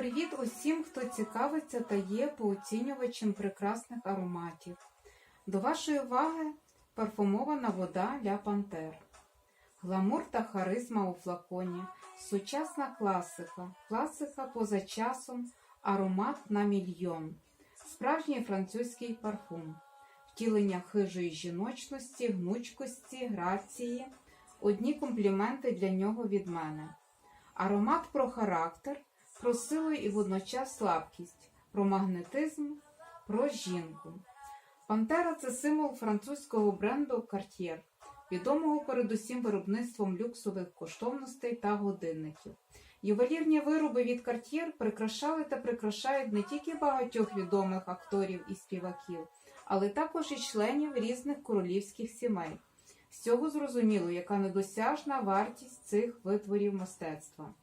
привіт усім, хто цікавиться та є пооцінювачем прекрасних ароматів. До вашої уваги парфумована вода для пантер. Гламур та харизма у флаконі, сучасна класика, класика поза часом, аромат на мільйон, справжній французький парфум, втілення хижої жіночності, гнучкості, грації. Одні компліменти для нього від мене. Аромат про характер, про силу і водночас слабкість, про магнетизм, про жінку. Пантера це символ французького бренду Cartier, відомого передусім виробництвом люксових коштовностей та годинників. Ювелірні вироби від Cartier прикрашали та прикрашають не тільки багатьох відомих акторів і співаків, але також і членів різних королівських сімей. З цього зрозуміло, яка недосяжна вартість цих витворів мистецтва.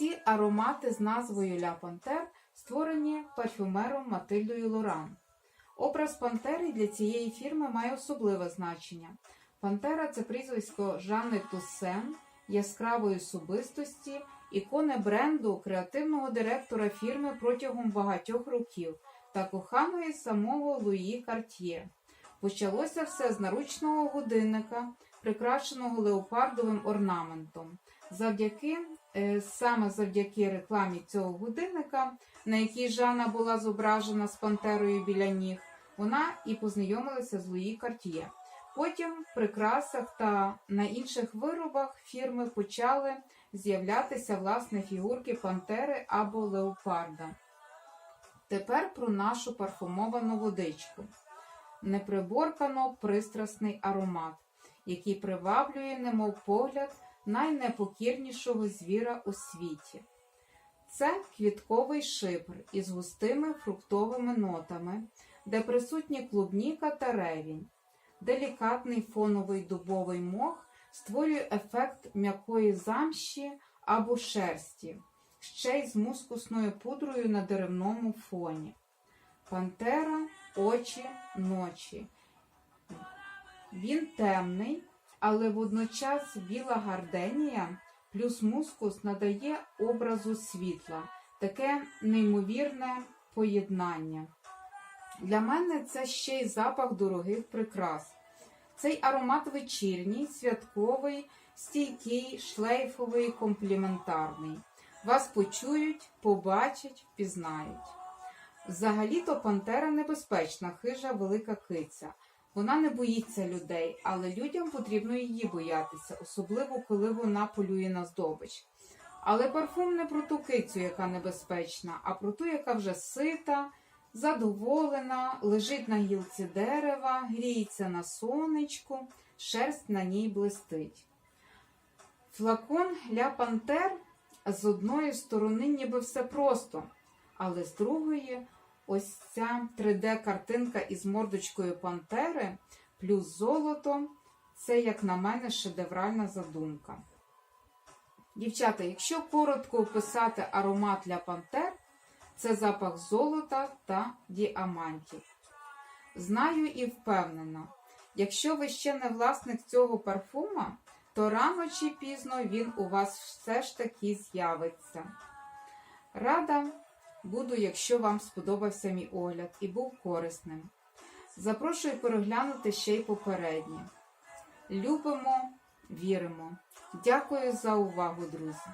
Всі аромати з назвою Ля Пантер створені парфюмером Матильдою Лоран. Образ Пантери для цієї фірми має особливе значення. Пантера це прізвисько Жанни Туссен, яскравої особистості, ікони бренду, креативного директора фірми протягом багатьох років та коханої самого Луї Карт'є. Почалося все з наручного годинника, прикрашеного леопардовим орнаментом. Завдяки саме завдяки рекламі цього годинника, на якій Жанна була зображена з пантерою біля ніг, вона і познайомилася з Луї Карт'є. Потім в прикрасах та на інших виробах фірми почали з'являтися власне фігурки пантери або леопарда. Тепер про нашу парфумовану водичку неприборкано пристрасний аромат, який приваблює, немов погляд найнепокірнішого звіра у світі. Це квітковий шипр із густими фруктовими нотами, де присутні клубніка та ревінь. Делікатний фоновий дубовий мох створює ефект м'якої замші або шерсті, ще й з мускусною пудрою на деревному фоні. Пантера очі ночі. Він темний, але водночас біла гарденія плюс мускус надає образу світла, таке неймовірне поєднання. Для мене це ще й запах дорогих прикрас. Цей аромат вечірній, святковий, стійкий, шлейфовий, компліментарний. Вас почують, побачать, впізнають. Взагалі-то пантера небезпечна, хижа велика киця. Вона не боїться людей, але людям потрібно її боятися, особливо коли вона полює на здобич. Але парфум не про ту кицю, яка небезпечна, а про ту, яка вже сита, задоволена, лежить на гілці дерева, гріється на сонечку, шерсть на ній блистить. Флакон ля пантер з одної сторони ніби все просто, але з другої ось ця 3D-картинка із мордочкою пантери плюс золото це, як на мене, шедевральна задумка. Дівчата, якщо коротко описати аромат для пантер, це запах золота та діамантів. Знаю і впевнена, якщо ви ще не власник цього парфума, то рано чи пізно він у вас все ж таки з'явиться. Рада буду, якщо вам сподобався мій огляд і був корисним. Запрошую переглянути ще й попередні. Любимо, віримо. Дякую за увагу, друзі!